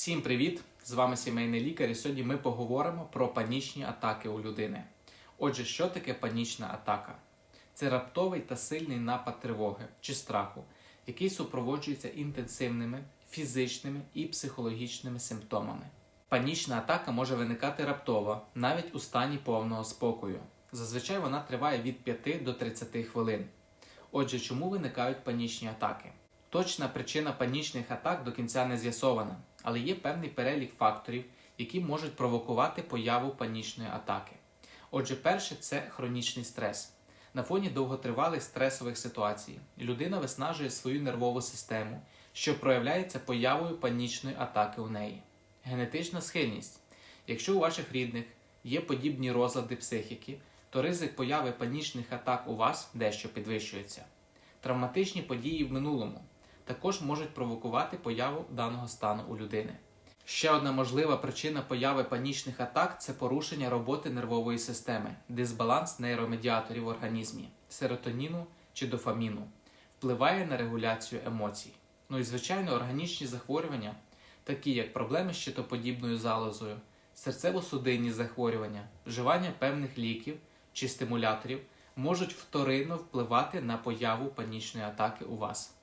Всім привіт! З вами сімейний лікар, і сьогодні ми поговоримо про панічні атаки у людини. Отже, що таке панічна атака? Це раптовий та сильний напад тривоги чи страху, який супроводжується інтенсивними фізичними і психологічними симптомами. Панічна атака може виникати раптово, навіть у стані повного спокою. Зазвичай вона триває від 5 до 30 хвилин. Отже, чому виникають панічні атаки? Точна причина панічних атак до кінця не з'ясована, але є певний перелік факторів, які можуть провокувати появу панічної атаки. Отже, перше це хронічний стрес. На фоні довготривалих стресових ситуацій людина виснажує свою нервову систему, що проявляється появою панічної атаки у неї. Генетична схильність. Якщо у ваших рідних є подібні розлади психіки, то ризик появи панічних атак у вас дещо підвищується. Травматичні події в минулому також можуть провокувати появу даного стану у людини. Ще одна можлива причина появи панічних атак це порушення роботи нервової системи, дисбаланс нейромедіаторів в організмі, серотоніну чи дофаміну, впливає на регуляцію емоцій. Ну і звичайно, органічні захворювання, такі як проблеми з щитоподібною залозою, серцево-судинні захворювання, вживання певних ліків чи стимуляторів можуть вторинно впливати на появу панічної атаки у вас.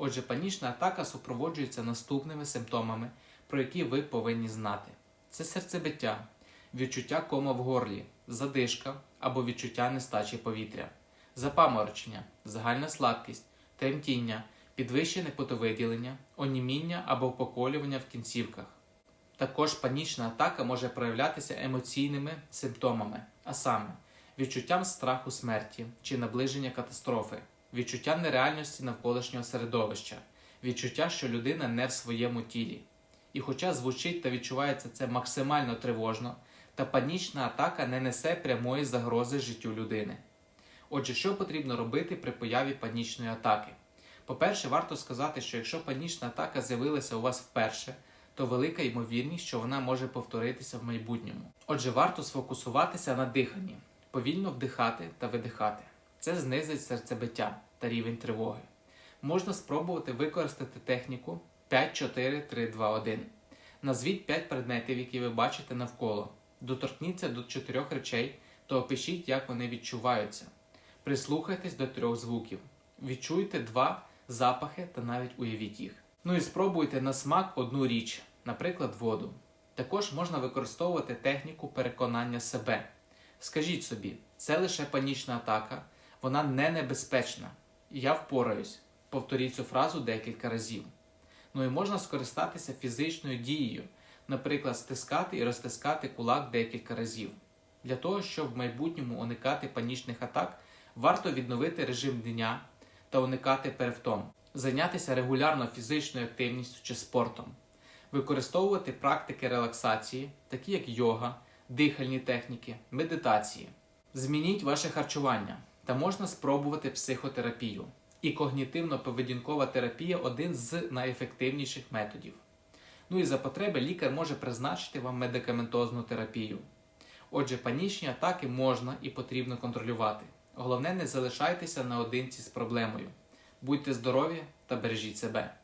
Отже, панічна атака супроводжується наступними симптомами, про які ви повинні знати: це серцебиття, відчуття кома в горлі, задишка або відчуття нестачі повітря, запаморочення, загальна слабкість, тремтіння, підвищене потовиділення, оніміння або поколювання в кінцівках. Також панічна атака може проявлятися емоційними симптомами, а саме відчуттям страху смерті чи наближення катастрофи, відчуття нереальності навколишнього середовища, відчуття, що людина не в своєму тілі. І хоча звучить та відчувається це максимально тривожно, та панічна атака не несе прямої загрози життю людини. Отже, що потрібно робити при появі панічної атаки? По-перше, варто сказати, що якщо панічна атака з'явилася у вас вперше, то велика ймовірність, що вона може повторитися в майбутньому. Отже, варто сфокусуватися на диханні, повільно вдихати та видихати. Це знизить серцебиття та рівень тривоги. Можна спробувати використати техніку 5-4-3-2-1. Назвіть 5 предметів, які ви бачите навколо. Доторкніться до чотирьох речей та опишіть, як вони відчуваються. Прислухайтесь до трьох звуків. Відчуйте два запахи та навіть уявіть їх. Ну і спробуйте на смак одну річ, наприклад, воду. Також можна використовувати техніку переконання себе. Скажіть собі, це лише панічна атака, вона не небезпечна. Я впораюсь. Повторіть цю фразу декілька разів. Ну і можна скористатися фізичною дією, наприклад, стискати і розтискати кулак декілька разів. Для того, щоб в майбутньому уникати панічних атак, варто відновити режим дня та уникати перевтом, зайнятися регулярно фізичною активністю чи спортом, використовувати практики релаксації, такі як йога, дихальні техніки, медитації. Змініть ваше харчування та можна спробувати психотерапію. І когнітивно-поведінкова терапія один з найефективніших методів. Ну і за потреби лікар може призначити вам медикаментозну терапію. Отже, панічні атаки можна і потрібно контролювати. Головне, не залишайтеся наодинці з проблемою. Будьте здорові та бережіть себе.